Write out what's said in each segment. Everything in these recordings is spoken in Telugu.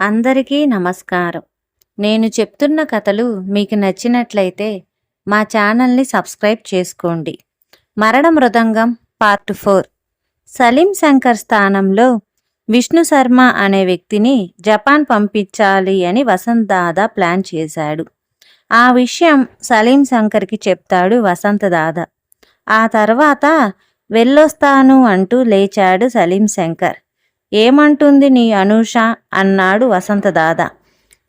అందరికీ నమస్కారం. నేను చెప్తున్న కథలు మీకు నచ్చినట్లయితే మా ఛానల్ని సబ్స్క్రైబ్ చేసుకోండి. Marana Mrudangam part four. Salim Shankar స్థానంలో విష్ణు శర్మ అనే వ్యక్తిని జపాన్ పంపించాలి అని వసంత్ దాదా ప్లాన్ చేశాడు. ఆ విషయం సలీం శంకర్కి చెప్తాడు వసంత్ దాదా. ఆ తర్వాత వెళ్ళొస్తాను అంటూ లేచాడు సలీం శంకర్. ఏమంటుంది నీ అనూష? అన్నాడు వసంత దాదా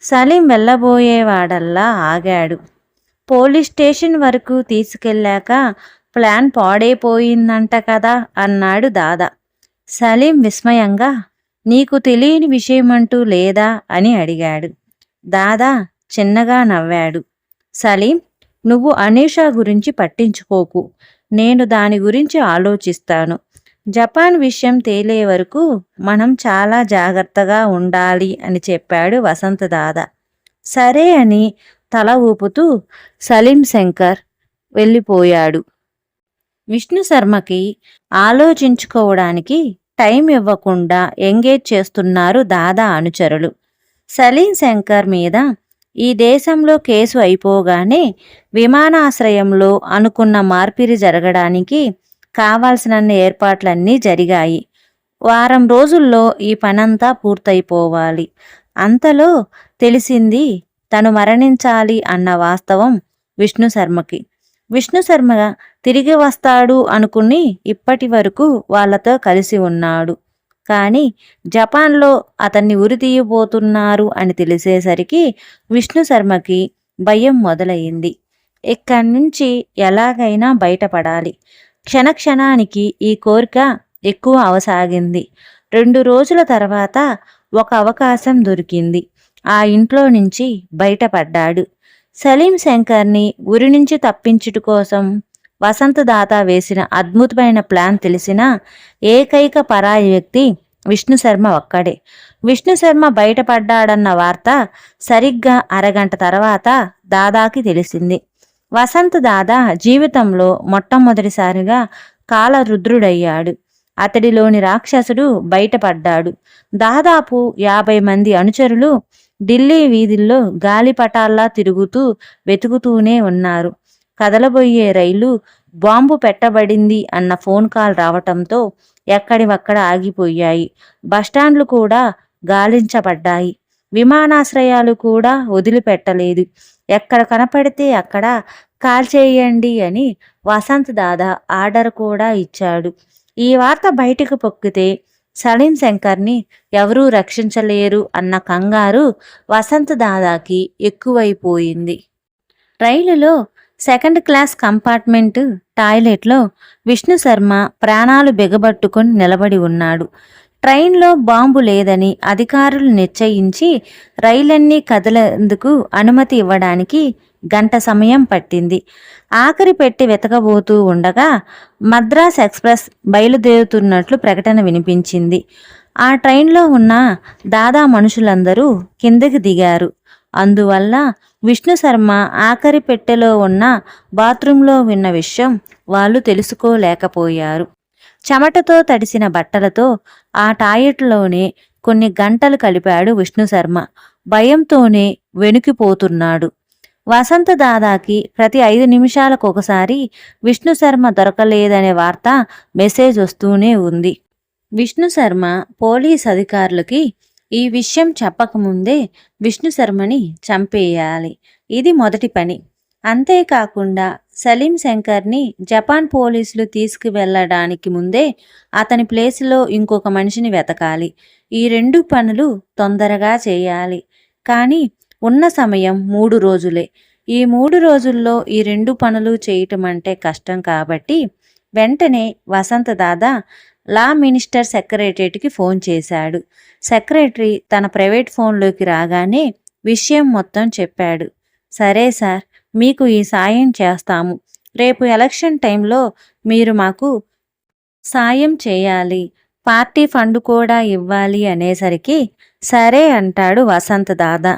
సలీం వెళ్ళబోయేవాడల్లా ఆగాడు. పోలీస్ స్టేషన్ వరకు తీసుకెళ్ళాక ప్లాన్ పాడైపోయిందంట కదా అన్నాడు దాదా. సలీం విస్మయంగా నీకు తెలియని విషయమంటూ లేదా? అని అడిగాడు. దాదా చిన్నగా నవ్వాడు. సలీం నువ్వు అనీషా గురించి పట్టించుకోకు. నేను దాని గురించి ఆలోచిస్తాను. జపాన్ విషయం తేలే వరకు మనం చాలా జాగ్రత్తగా ఉండాలి అని చెప్పాడు వసంత దాదా. సరే అని తల ఊపుతూ సలీం శంకర్ వెళ్ళిపోయాడు. విష్ణు శర్మకి ఆలోచించుకోవడానికి టైం ఇవ్వకుండా ఎంగేజ్ చేస్తున్నారు దాదా అనుచరులు. సలీం శంకర్ మీద ఈ దేశంలో కేసు అయిపోగానే విమానాశ్రయంలో అనుకున్న మార్పిడి జరగడానికి కావాల్సినన్ని ఏర్పాట్లన్నీ జరిగాయి. వారం రోజుల్లో ఈ పనంతా పూర్తయిపోవాలి. అంతలో తెలిసింది తను మరణించాలి అన్న వాస్తవం విష్ణు శర్మకి. విష్ణు శర్మ తిరిగి వస్తాడు అనుకుని ఇప్పటి వరకు వాళ్ళతో కలిసి ఉన్నాడు. కానీ జపాన్లో అతన్ని ఉరితీయబోతున్నారు అని తెలిసేసరికి విష్ణు శర్మకి భయం మొదలయ్యింది ఇక్కడి నుంచి ఎలాగైనా బయటపడాలి. క్షణక్షణానికి ఈ కోరిక ఎక్కువ అవసాగింది. రెండు రోజుల తర్వాత ఒక అవకాశం దొరికింది. ఆ ఇంట్లో నుంచి బయటపడ్డాడు. సలీం శంకర్ని ఉరి నుంచి తప్పించుట కోసం వసంత దాత వేసిన అద్భుతమైన ప్లాన్ తెలిసిన ఏకైక పరాయి వ్యక్తి విష్ణు శర్మ ఒక్కడే. విష్ణు శర్మ బయటపడ్డాడన్న వార్త సరిగ్గా అరగంట తర్వాత దాదాకి తెలిసింది. వసంత్ దాదా జీవితంలో మొట్టమొదటిసారిగా కాలరుద్రుడయ్యాడు. అతడిలోని రాక్షసుడు బయటపడ్డాడు. దాదాపు యాభై మంది అనుచరులు ఢిల్లీ వీధుల్లో గాలిపటాల్లా తిరుగుతూ వెతుకుతూనే ఉన్నారు. కదలబోయే రైలు బాంబు పెట్టబడింది అన్న ఫోన్ కాల్ రావటంతో ఎక్కడివక్కడ ఆగిపోయాయి. బస్టాండ్లు కూడా గాలించబడ్డాయి. విమానాశ్రయాలు కూడా వదిలిపెట్టలేదు. ఎక్కడ కనపడితే అక్కడ కాల్ చేయండి అని వసంత్ దాదా ఆర్డర్ కూడా ఇచ్చాడు. ఈ వార్త బయటకు పొక్కితే సలీం శంకర్ని ఎవరూ రక్షించలేరు అన్న కంగారు వసంత్ దాదాకి ఎక్కువైపోయింది. రైలులో సెకండ్ క్లాస్ కంపార్ట్మెంట్ టాయిలెట్లో విష్ణు శర్మ ప్రాణాలు బిగబట్టుకొని నిలబడి ఉన్నాడు. ట్రైన్లో బాంబు లేదని అధికారులు నిశ్చయించి రైలన్నీ కదలేందుకు అనుమతి ఇవ్వడానికి గంట సమయం పట్టింది. ఆఖరి పెట్టి వెతకబోతూ ఉండగా మద్రాస్ ఎక్స్ప్రెస్ బయలుదేరుతున్నట్లు ప్రకటన వినిపించింది. ఆ ట్రైన్లో ఉన్న దాదా మనుషులందరూ కిందకి దిగారు. అందువల్ల విష్ణు శర్మ ఆఖరి పెట్టెలో ఉన్న బాత్రూంలో విన్న విషయం వాళ్ళు తెలుసుకోలేకపోయారు. చెమటతో తడిసిన బట్టలతో ఆ టాయిలెట్లోనే కొన్ని గంటలు కలిపాడు విష్ణు శర్మ. భయంతోనే వెనుకిపోతున్నాడు వసంత దాదాకి ప్రతి ఐదు నిమిషాలకు ఒకసారి విష్ణు శర్మ దొరకలేదనే వార్త మెసేజ్ వస్తూనే ఉంది. విష్ణు శర్మ పోలీస్ అధికారులకి ఈ విషయం చెప్పకముందే విష్ణు శర్మని చంపేయాలి. ఇది మొదటి పని. అంతేకాకుండా సలీం శంకర్ని జపాన్ పోలీసులు తీసుకువెళ్ళడానికి ముందే అతని ప్లేస్లో ఇంకొక మనిషిని వెతకాలి. ఈ రెండు పనులు తొందరగా చేయాలి. కానీ ఉన్న సమయం మూడు రోజులే. ఈ మూడు రోజుల్లో ఈ రెండు పనులు చేయటం అంటే కష్టం కాబట్టి వెంటనే వసంత దాదా లా మినిస్టర్ సెక్రటరీకి ఫోన్ చేశాడు. సెక్రటరీ తన ప్రైవేట్ ఫోన్లోకి రాగానే విషయం మొత్తం చెప్పాడు. సరే సార్ మీకు ఈ సాయం చేస్తాము. రేపు ఎలక్షన్ టైంలో మీరు మాకు సాయం చేయాలి. పార్టీ ఫండ్ కూడా ఇవ్వాలి అనేసరికి సరే అంటాడు వసంత్ దాదా.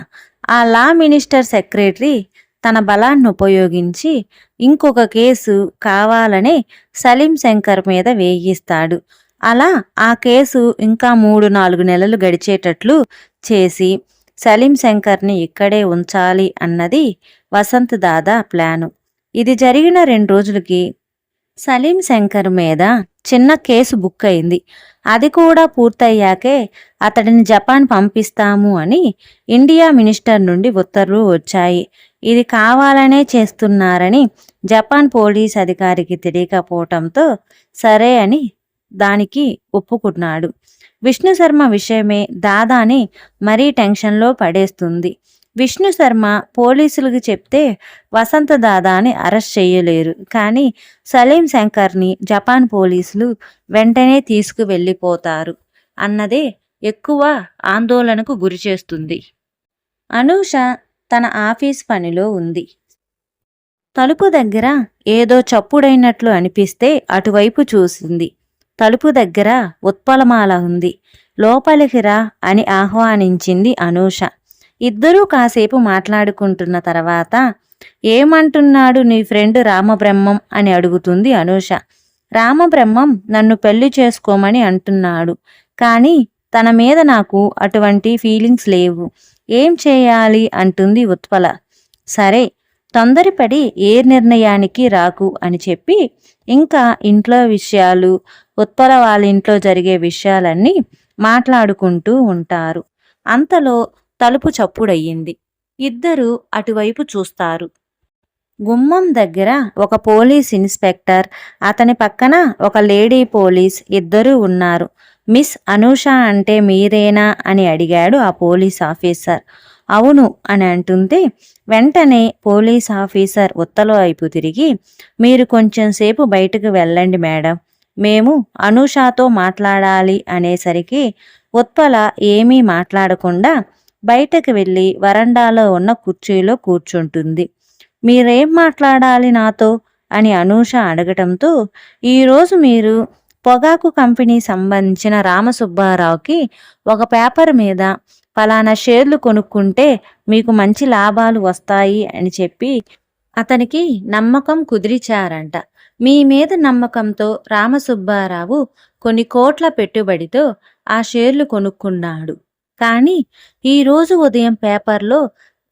ఆ లా మినిస్టర్ సెక్రటరీ తన బలాన్ని ఉపయోగించి ఇంకొక కేసు కావాలనే సలీం శంకర్ మీద వేయిస్తాడు. అలా ఆ కేసు ఇంకా మూడు నాలుగు నెలలు గడిచేటట్లు చేసి సలీం శంకర్ని ఇక్కడే ఉంచాలి అన్నది వసంత్ దాదా ప్లాను. ఇది జరిగిన రెండు రోజులకి సలీం శంకర్ మీద చిన్న కేసు బుక్ అయింది. అది కూడా పూర్తయ్యాకే అతడిని జపాన్ పంపిస్తాము అని ఇండియా మినిస్టర్ నుండి ఉత్తర్వులు వచ్చాయి. ఇది కావాలనే చేస్తున్నారని జపాన్ పోలీస్ అధికారికి తెలియకపోవటంతో సరే అని దానికి ఒప్పుకున్నాడు. విష్ణు శర్మ విషయమే దాదాని మరీ టెన్షన్లో పడేస్తుంది. విష్ణు శర్మ పోలీసులకు చెప్తే వసంత దాదాని అరెస్ట్ చేయలేరు. కానీ సలీం శంకర్ని జపాన్ పోలీసులు వెంటనే తీసుకువెళ్ళిపోతారు అన్నదే ఎక్కువ ఆందోళనకు గురిచేస్తుంది అనూష తన ఆఫీస్ పనిలో ఉంది. తలుపు దగ్గర ఏదో చప్పుడైనట్లు అనిపిస్తే అటువైపు చూసింది. తలుపు దగ్గర ఉత్పలమాల ఉంది. లోపలికి రా అని ఆహ్వానించింది అనూష. ఇద్దరూ కాసేపు మాట్లాడుకుంటున్న తర్వాత ఏమంటున్నాడు నీ ఫ్రెండ్ రామబ్రహ్మం? అని అడుగుతుంది అనూష. రామబ్రహ్మం నన్ను పెళ్ళి చేసుకోమని అంటున్నాడు కానీ తన మీద నాకు అటువంటి ఫీలింగ్స్ లేవు. ఏం చేయాలి? అంటుంది ఉత్పల. సరే తొందరపడి ఏ నిర్ణయానికి రాకు అని చెప్పి ఇంకా ఇంట్లో విషయాలు ఉత్పల వాళ్ళ ఇంట్లో జరిగే విషయాలన్నీ మాట్లాడుకుంటూ ఉంటారు. అంతలో తలుపు చప్పుడయ్యింది. ఇద్దరూ అటువైపు చూస్తారు. గుమ్మం దగ్గర ఒక పోలీస్ ఇన్స్పెక్టర్ అతని పక్కన ఒక లేడీ పోలీస్ ఇద్దరూ ఉన్నారు. మిస్ అనూష అంటే మీరేనా అని అడిగాడు ఆ పోలీస్ ఆఫీసర్. అవును అని అంటుంటే వెంటనే పోలీస్ ఆఫీసర్ ఉత్తల వైపు తిరిగి మీరు కొంచెం సేపు బయటకు వెళ్ళండి మేడం. మేము అనూషతో మాట్లాడాలి అనేసరికి ఉత్పల ఏమీ మాట్లాడకుండా బయటకు వెళ్ళి వరండాలో ఉన్న కుర్చీలో కూర్చుంటుంది. మీరేం మాట్లాడాలి నాతో? అని అనూష అడగటంతో ఈరోజు మీరు పొగాకు కంపెనీ సంబంధించిన రామసుబ్బారావుకి ఒక పేపర్ మీద ఫలానా షేర్లు కొనుక్కుంటే మీకు మంచి లాభాలు వస్తాయి అని చెప్పి అతనికి నమ్మకం కుదిరిచారంట. మీ మీద నమ్మకంతో రామసుబ్బారావు కొన్ని కోట్ల పెట్టుబడితో ఆ షేర్లు కొనుక్కున్నాడు. కానీ ఈరోజు ఉదయం పేపర్లో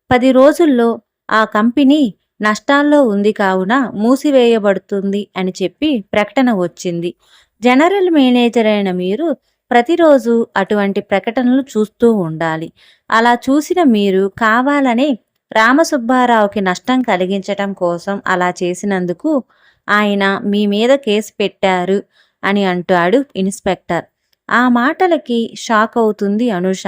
పది రోజుల్లో ఆ కంపెనీ నష్టాల్లో ఉంది కావున మూసివేయబడుతుంది అని చెప్పి ప్రకటన వచ్చింది. జనరల్ మేనేజర్ అయిన మీరు ప్రతిరోజు అటువంటి ప్రకటనలు చూస్తూ ఉండాలి. అలా చూసిన మీరు కావాలని రామసుబ్బారావుకి నష్టం కలిగించటం కోసం అలా చేసినందుకు ఆయన మీ మీద కేసు పెట్టారు అని అంటాడు ఇన్స్పెక్టర్. ఆ మాటలకి షాక్ అవుతుంది అనుష.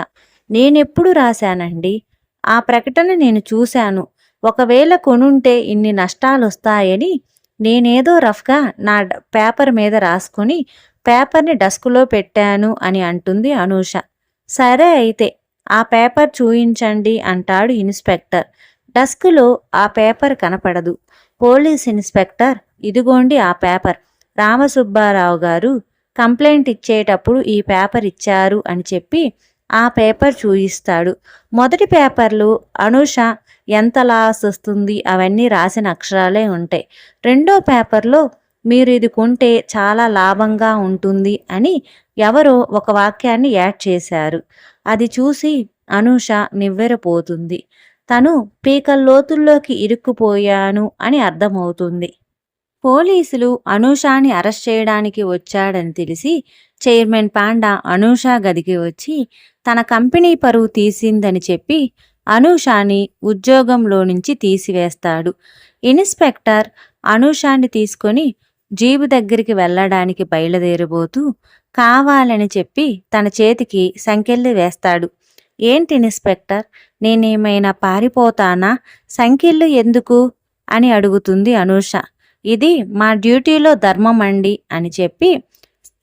నేనెప్పుడు రాశానండి? ఆ ప్రకటన నేను చూశాను. ఒకవేళ కొనుంటే ఇన్ని నష్టాలు వస్తాయని నేనేదో రఫ్గా నా పేపర్ మీద రాసుకొని పేపర్ని డస్కులో పెట్టాను అని అంటుంది అనూష. సరే అయితే ఆ పేపర్ చూయించండి అంటాడు ఇన్స్పెక్టర్. డస్కులో ఆ పేపర్ కనపడదు. పోలీస్ ఇన్స్పెక్టర్ ఇదిగోండి ఆ పేపర్. రామసుబ్బారావు గారు కంప్లైంట్ ఇచ్చేటప్పుడు ఈ పేపర్ ఇచ్చారు అని చెప్పి ఆ పేపర్ చూయిస్తాడు. మొదటి పేపర్లు అనూష ఎంత లాస్ వస్తుంది? అవన్నీ రాసిన అక్షరాలే ఉంటాయి. రెండో పేపర్లో మీరు ఇది కొంటే చాలా లాభంగా ఉంటుంది అని ఎవరో ఒక వాక్యాన్ని యాడ్ చేశారు. అది చూసి అనూష నివ్వెరపోతుంది. తను పీకల్లోతుల్లోకి ఇరుక్కుపోయాను అని అర్థమవుతుంది. పోలీసులు అనూషాని అరెస్ట్ చేయడానికి వచ్చాడని తెలిసి చైర్మన్ పాండా అనూష గదికి వచ్చి తన కంపెనీ పరువు తీసిందని చెప్పి అనూషాని ఉద్యోగంలో నుంచి తీసివేస్తాడు. ఇన్స్పెక్టర్ అనూషాని తీసుకొని జీబు దగ్గరికి వెళ్ళడానికి బయలుదేరబోతూ కావాలని చెప్పి తన చేతికి సంకెళ్ళి వేస్తాడు. ఏంటి ఇన్స్పెక్టర్ నేనేమైనా పారిపోతానా? సంకెళ్ళు ఎందుకు? అని అడుగుతుంది అనూష. ఇది మా డ్యూటీలో ధర్మం అండి అని చెప్పి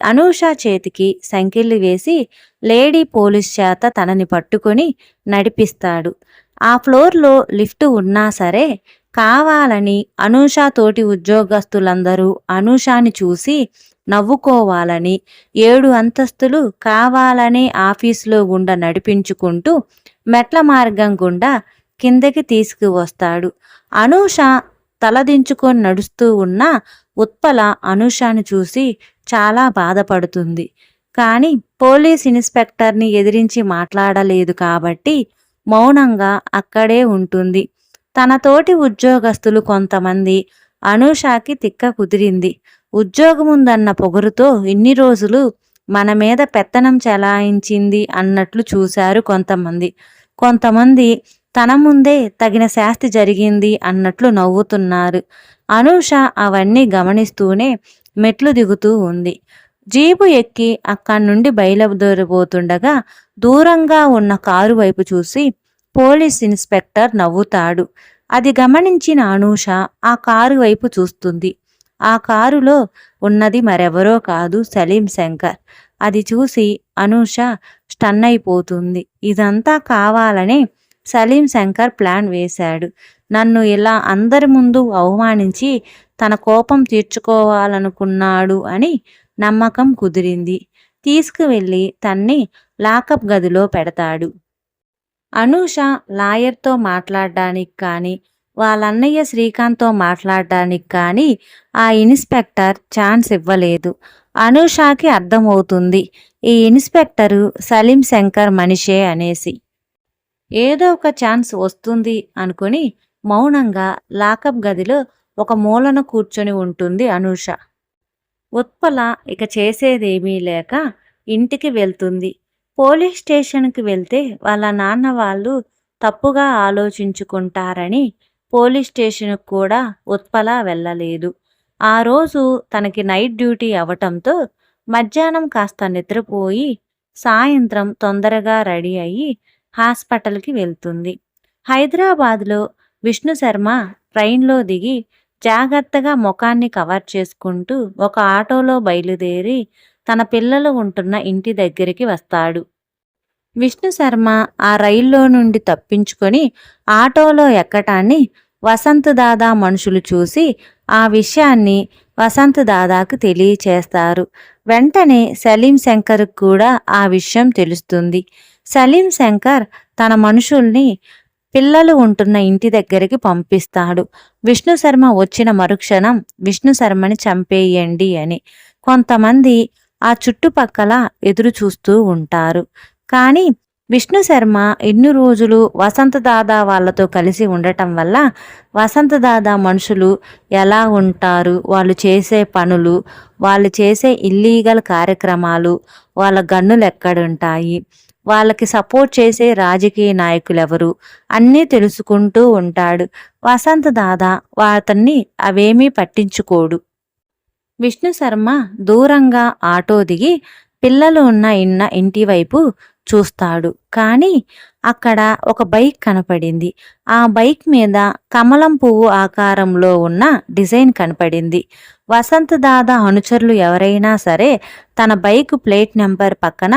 అనూష చేతికి సంఖ్యలు వేసి లేడీ పోలీస్ చేత తనని పట్టుకొని నడిపిస్తాడు. ఆ ఫ్లోర్లో లిఫ్ట్ ఉన్నా సరే కావాలని అనూష తోటి ఉద్యోగస్తులందరూ అనూషాని చూసి నవ్వుకోవాలని ఏడు అంతస్తులు కావాలనే ఆఫీసులో గుండా నడిపించుకుంటూ మెట్ల మార్గం గుండా కిందకి తీసుకువస్తాడు. అనూష తలదించుకొని నడుస్తూ ఉన్న ఉత్పల అనుషాను చూసి చాలా బాధపడుతుంది. కానీ పోలీస్ ఇన్స్పెక్టర్ని ఎదిరించి మాట్లాడలేదు కాబట్టి మౌనంగా అక్కడే ఉంటుంది. తన తోటి ఉద్యోగస్తులు కొంతమంది అనూషకి తిక్క కుదిరింది. ఉద్యోగముందన్న పొగరుతో ఇన్ని రోజులు మన మీద పెత్తనం చెలాయించింది అన్నట్లు చూశారు కొంతమంది. కొంతమంది తన ముందే తగిన శాస్తి జరిగింది అన్నట్లు నవ్వుతున్నారు. అనూష అవన్నీ గమనిస్తూనే మెట్లు దిగుతూ ఉంది. జీపు ఎక్కి అక్కడి నుండి బయలుదేరిపోతుండగా దూరంగా ఉన్న కారు వైపు చూసి పోలీస్ ఇన్స్పెక్టర్ నవ్వుతాడు. అది గమనించిన అనూష ఆ కారు వైపు చూస్తుంది. ఆ కారులో ఉన్నది మరెవరో కాదు సలీం శంకర్. అది చూసి అనూష స్టన్ అయిపోతుంది ఇదంతా కావాలనే సలీం శంకర్ ప్లాన్ వేశాడు. నన్ను ఇలా అందరి ముందు అవమానించి తన కోపం తీర్చుకోవాలనుకున్నాడు అని నమ్మకం కుదిరింది. తీసుకువెళ్ళి తన్ని లాకప్ గదిలో పెడతాడు. అనూష లాయర్తో మాట్లాడడానికి కానీ వాళ్ళన్నయ్య శ్రీకాంత్తో మాట్లాడడానికి కానీ ఆ ఇన్స్పెక్టర్ ఛాన్స్ ఇవ్వలేదు. అనూషాకి అర్థమవుతుంది ఈ ఇన్స్పెక్టరు సలీం శంకర్ మనిషే అనేసి. ఏదో ఒక ఛాన్స్ వస్తుంది అనుకుని మౌనంగా లాకప్ గదిలో ఒక మూలన కూర్చొని ఉంటుంది అనూష. ఉత్పల ఇక చేసేదేమీ లేక ఇంటికి వెళ్తుంది. పోలీస్ స్టేషన్కి వెళ్తే వాళ్ళ నాన్న వాళ్ళు తప్పుగా ఆలోచించుకుంటారని పోలీస్ స్టేషన్కు కూడా ఉత్పల వెళ్ళలేదు. ఆ రోజు తనకి నైట్ డ్యూటీ అవటంతో మధ్యాహ్నం కాస్త నిద్రపోయి సాయంత్రం తొందరగా రెడీ అయ్యి హాస్పిటల్కి వెళ్తుంది. హైదరాబాద్లో విష్ణు శర్మ ట్రైన్లో దిగి జాగ్రత్తగా ముఖాన్ని కవర్ చేసుకుంటూ ఒక ఆటోలో బయలుదేరి తన పిల్లలు ఉంటున్న ఇంటి దగ్గరికి వస్తాడు. విష్ణు శర్మ ఆ రైల్లో నుండి తప్పించుకొని ఆటోలో ఎక్కటాన్ని వసంత్ దాదా మనుషులు చూసి ఆ విషయాన్ని వసంత్ దాదాకు తెలియచేస్తారు. వెంటనే సలీం శంకర్ కూడా ఆ విషయం తెలుస్తుంది. సలీం శంకర్ తన మనుషుల్ని పిల్లలు ఉంటున్న ఇంటి దగ్గరికి పంపిస్తాడు. విష్ణు శర్మ వచ్చిన మరుక్షణం విష్ణు శర్మని చంపేయండి అని. కొంతమంది ఆ చుట్టుపక్కల ఎదురు చూస్తూ ఉంటారు. కానీ విష్ణు శర్మ ఎన్ని రోజులు వసంత దాదా వాళ్ళతో కలిసి ఉండటం వల్ల వసంత దాదా మనుషులు ఎలా ఉంటారు? వాళ్ళు చేసే పనులు వాళ్ళు చేసే ఇల్లీగల్ కార్యక్రమాలు వాళ్ళ గన్నులు ఎక్కడుంటాయి? వాళ్ళకి సపోర్ట్ చేసే రాజకీయ నాయకులు ఎవరు అన్నీ తెలుసుకుంటూ ఉంటాడు. వసంత దాదా అతన్ని అవేమీ పట్టించుకోడు. విష్ణు శర్మ దూరంగా ఆటో దిగి పిల్లలు ఉన్న ఇన్న ఇంటి వైపు చూస్తాడు. కానీ అక్కడ ఒక బైక్ కనపడింది. ఆ బైక్ మీద కమలం పువ్వు ఆకారంలో ఉన్న డిజైన్ కనపడింది. వసంత్ దాదా అనుచరులు ఎవరైనా సరే తన బైక్ ప్లేట్ నెంబర్ పక్కన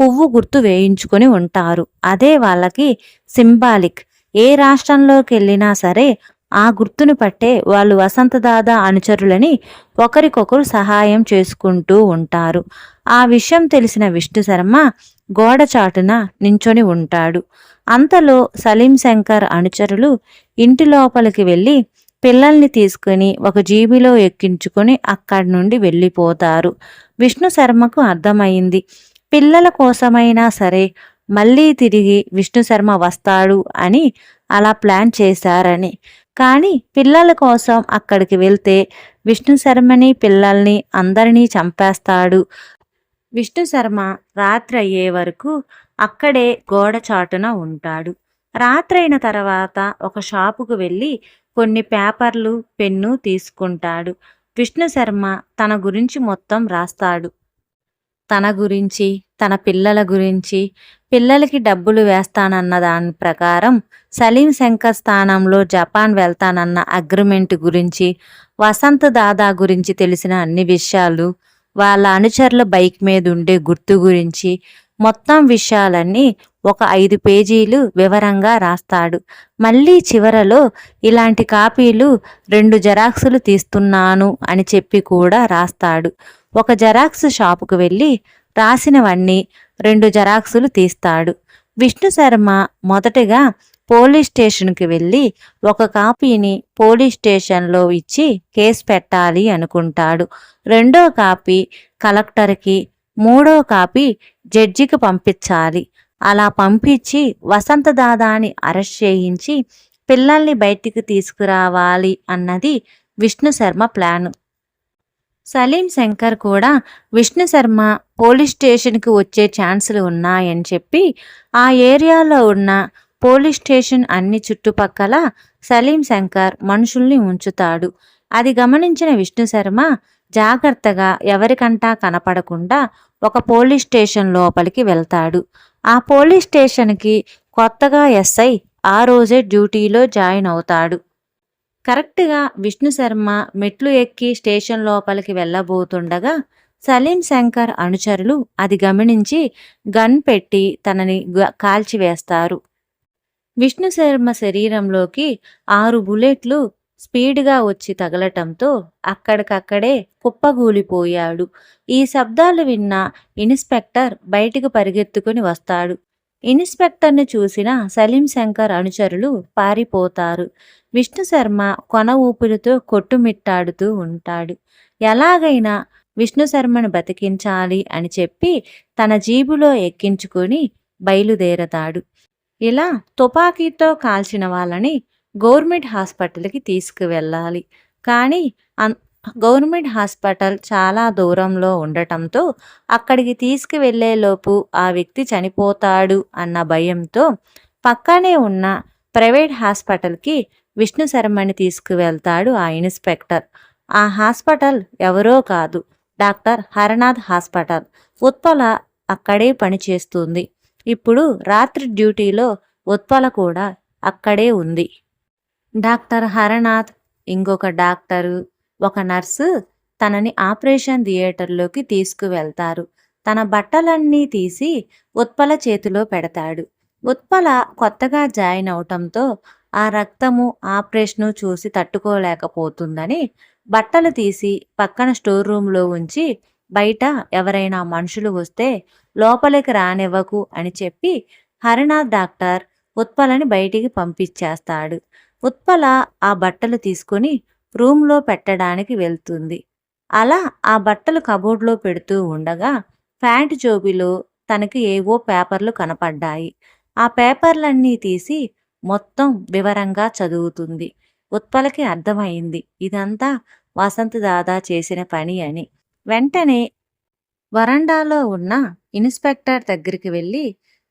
పువ్వు గుర్తు వేయించుకొని ఉంటారు. అదే వాళ్ళకి సింబాలిక్. ఏ రాష్ట్రంలోకి వెళ్ళినా సరే ఆ గుర్తును పట్టే వాళ్ళు వసంతదాద అనుచరులని ఒకరికొకరు సహాయం చేసుకుంటూ ఉంటారు. ఆ విషయం తెలిసిన విష్ణు శర్మ గోడ చాటున నించొని ఉంటాడు. అంతలో సలీం శంకర్ అనుచరులు ఇంటి లోపలికి వెళ్ళి పిల్లల్ని తీసుకుని ఒక జీబీలో ఎక్కించుకొని అక్కడి నుండి వెళ్ళిపోతారు. విష్ణు శర్మకు అర్థమైంది. పిల్లల కోసమైనా సరే మళ్ళీ తిరిగి విష్ణు శర్మ వస్తాడు అని అలా ప్లాన్ చేశారని. కానీ పిల్లల కోసం అక్కడికి వెళ్తే విష్ణు శర్మని పిల్లల్ని అందరినీ చంపేస్తాడు. విష్ణు శర్మ రాత్రి అయ్యే వరకు అక్కడే గోడ చాటున ఉంటాడు. రాత్రైన తర్వాత ఒక షాపుకు వెళ్ళి కొన్ని పేపర్లు పెన్ను తీసుకుంటాడు. విష్ణు శర్మ తన గురించి మొత్తం రాస్తాడు. తన గురించి తన పిల్లల గురించి పిల్లలకి డబ్బులు వేస్తానన్న దాని ప్రకారం సలీం శంకర్ స్థానంలో జపాన్ వెళ్తానన్న అగ్రిమెంట్ గురించి వసంత్ దాదా గురించి తెలిసిన అన్ని విషయాలు వాళ్ళ అనుచరుల బైక్ మీద ఉండే గుర్తు గురించి మొత్తం విషయాలన్నీ ఒక ఐదు పేజీలు వివరంగా రాస్తాడు. మళ్ళీ చివరలో ఇలాంటి కాపీలు రెండు జెరాక్సులు తీస్తున్నాను అని చెప్పి కూడా రాస్తాడు. ఒక జెరాక్స్ షాపుకు వెళ్ళి రాసినవన్నీ రెండు జెరాక్సులు తీస్తాడు. విష్ణు శర్మ మొదటగా పోలీస్ స్టేషన్కి వెళ్ళి ఒక కాపీని పోలీస్ స్టేషన్లో ఇచ్చి కేసు పెట్టాలి అనుకుంటాడు. రెండో కాపీ కలెక్టర్కి మూడో కాపీ జడ్జికి పంపించాలి. అలా పంపించి వసంత దాదాని అరెస్ట్ చేయించి పిల్లల్ని బయటికి తీసుకురావాలి అన్నది విష్ణు శర్మ ప్లాను. సలీం శంకర్ కూడా విష్ణు శర్మ పోలీస్ స్టేషన్కి వచ్చే ఛాన్సులు ఉన్నాయని చెప్పి ఆ ఏరియాలో ఉన్న పోలీస్ స్టేషన్ అన్ని చుట్టుపక్కల సలీం శంకర్ మనుషుల్ని ఉంచుతాడు. అది గమనించిన విష్ణు శర్మ జాగ్రత్తగా ఎవరికంటా కనపడకుండా ఒక పోలీస్ స్టేషన్ లోపలికి వెళ్తాడు. ఆ పోలీస్ స్టేషన్కి కొత్తగా ఎస్ఐ ఆ రోజే డ్యూటీలో జాయిన్ అవుతాడు. కరెక్ట్గా విష్ణు శర్మ మెట్లు ఎక్కి స్టేషన్ లోపలికి వెళ్ళబోతుండగా సలీం శంకర్ అనుచరులు అది గమనించి గన్ పెట్టి తనని గ- కాల్చివేస్తారు విష్ణు శర్మ శరీరంలోకి ఆరు బుల్లెట్లు స్పీడ్గా వచ్చి తగలటంతో అక్కడికక్కడే కుప్పగూలిపోయాడు. ఈ శబ్దాలు విన్న ఇన్స్పెక్టర్ బయటికి పరిగెత్తుకుని వస్తాడు. ఇన్స్పెక్టర్ని చూసిన సలీం శంకర్ అనుచరులు పారిపోతారు. విష్ణు శర్మ కొన ఊపిరితో కొట్టుమిట్టాడుతూ ఉంటాడు. ఎలాగైనా విష్ణు శర్మను బతికించాలి అని చెప్పి తన జీబులో ఎక్కించుకొని బయలుదేరతాడు. ఇలా తుపాకీతో కాల్చిన వాళ్ళని గవర్నమెంట్ హాస్పిటల్కి తీసుకువెళ్ళాలి. కానీ గవర్నమెంట్ హాస్పిటల్ చాలా దూరంలో ఉండటంతో అక్కడికి తీసుకువెళ్ళేలోపు ఆ వ్యక్తి చనిపోతాడు అన్న భయంతో పక్కనే ఉన్న ప్రైవేట్ హాస్పిటల్కి విష్ణు శర్మని తీసుకువెళ్తాడు ఆ ఇన్స్పెక్టర్. ఆ హాస్పిటల్ ఎవరో కాదు డాక్టర్ హరనాథ్ హాస్పిటల్. ఉత్పల అక్కడే పనిచేస్తుంది. ఇప్పుడు రాత్రి డ్యూటీలో ఉత్పల కూడా అక్కడే ఉంది. డాక్టర్ హరనాథ్ ఇంకొక డాక్టరు ఒక నర్సు తనని ఆపరేషన్ థియేటర్లోకి తీసుకువెళ్తారు. తన బట్టలన్నీ తీసి ఉత్పల చేతిలో పెడతాడు. ఉత్పల కొత్తగా జాయిన్ అవటంతో ఆ రక్తము ఆపరేషను చూసి తట్టుకోలేకపోతుందని బట్టలు తీసి పక్కన స్టోర్ రూమ్లో ఉంచి బయట ఎవరైనా మనుషులు వస్తే లోపలికి రానివ్వకు అని చెప్పి హరినాథ్ డాక్టర్ ఉత్పలని బయటికి పంపించేస్తాడు. ఉత్పల ఆ బట్టలు తీసుకొని రూమ్లో పెట్టడానికి వెళ్తుంది. అలా ఆ బట్టలు కబోర్డ్లో పెడుతూ ఉండగా ప్యాంట్ జోబిలో తనకి ఏవో పేపర్లు కనపడ్డాయి. ఆ పేపర్లన్నీ తీసి మొత్తం వివరంగా చదువుతుంది. ఉత్పలకి అర్థమైంది. ఇదంతా వసంత్ దాదా చేసిన పని అని. వెంటనే వరండాలో ఉన్న ఇన్స్పెక్టర్ దగ్గరికి వెళ్ళి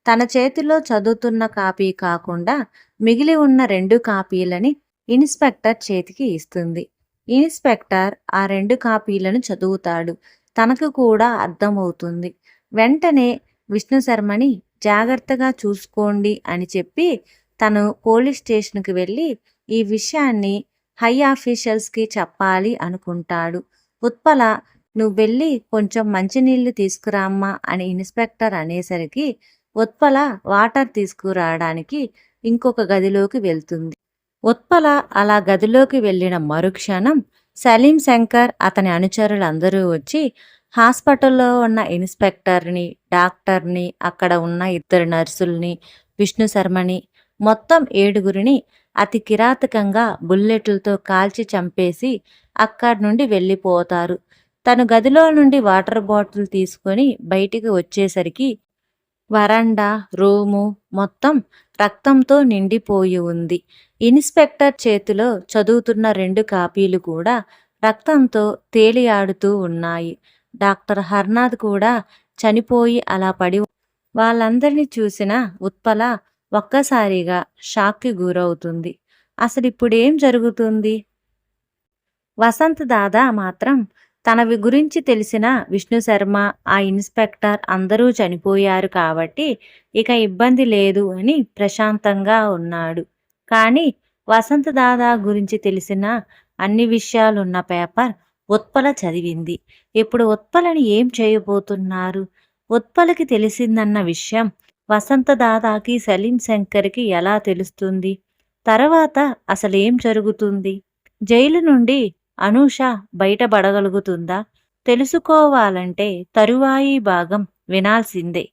తన చేతిలో చదువుతున్న కాపీ కాకుండా మిగిలి ఉన్న రెండు కాపీలని ఇన్స్పెక్టర్ చేతికి ఇస్తుంది. ఇన్స్పెక్టర్ ఆ రెండు కాపీలను చదువుతాడు. తనకు కూడా అర్థమవుతుంది. వెంటనే విష్ణు శర్మని జాగ్రత్తగా చూసుకోండి అని చెప్పి తను పోలీస్ స్టేషన్కి వెళ్ళి ఈ విషయాన్ని హై ఆఫీషియల్స్కి చెప్పాలి అనుకుంటాడు. ఉత్పల నువ్వు వెళ్ళి కొంచెం మంచినీళ్ళు తీసుకురామ్మా అని ఇన్స్పెక్టర్ అనేసరికి ఉత్పల వాటర్ తీసుకురావడానికి ఇంకొక గదిలోకి వెళ్తుంది. ఉత్పల అలా గదిలోకి వెళ్ళిన మరుక్షణం సలీం శంకర్ అతని అనుచరులందరూ వచ్చి హాస్పిటల్లో ఉన్న ఇన్స్పెక్టర్ని డాక్టర్ని అక్కడ ఉన్న ఇద్దరు నర్సుల్ని విష్ణు శర్మని మొత్తం ఏడుగురిని అతి కిరాతకంగా బుల్లెట్లతో కాల్చి చంపేసి అక్కడి నుండి వెళ్ళిపోతారు. తను గదిలో నుండి వాటర్ బాటిల్ తీసుకొని బయటికి వచ్చేసరికి వరండా రూము మొత్తం రక్తంతో నిండిపోయి ఉంది. ఇన్స్పెక్టర్ చేతిలో చదువుతున్న రెండు కాపీలు కూడా రక్తంతో తేలియాడుతూ ఉన్నాయి. డాక్టర్ హర్నాథ్ కూడా చనిపోయి అలా పడి వాళ్ళందరినీ చూసిన ఉత్పల ఒక్కసారిగా షాక్కి గురవుతుంది. అసలు ఇప్పుడేం జరుగుతుంది? వసంత్ దాదా మాత్రం తనవి గురించి తెలిసిన విష్ణు శర్మ ఆ ఇన్స్పెక్టర్ అందరూ చనిపోయారు కాబట్టి ఇక ఇబ్బంది లేదు అని ప్రశాంతంగా ఉన్నాడు. కానీ వసంత దాదా గురించి తెలిసిన అన్ని విషయాలున్న పేపర్ ఉత్పల చదివింది. ఇప్పుడు ఉత్పలని ఏం చేయబోతున్నారు? ఉత్పలకి తెలిసిందన్న విషయం వసంత దాదాకి సలీం శంకర్కి ఎలా తెలుస్తుంది? తర్వాత అసలేం జరుగుతుంది? జైలు నుండి అనూష బయటపడగలుగుతుందా? తెలుసుకోవాలంటే తరువాయి భాగం వినాల్సిందే.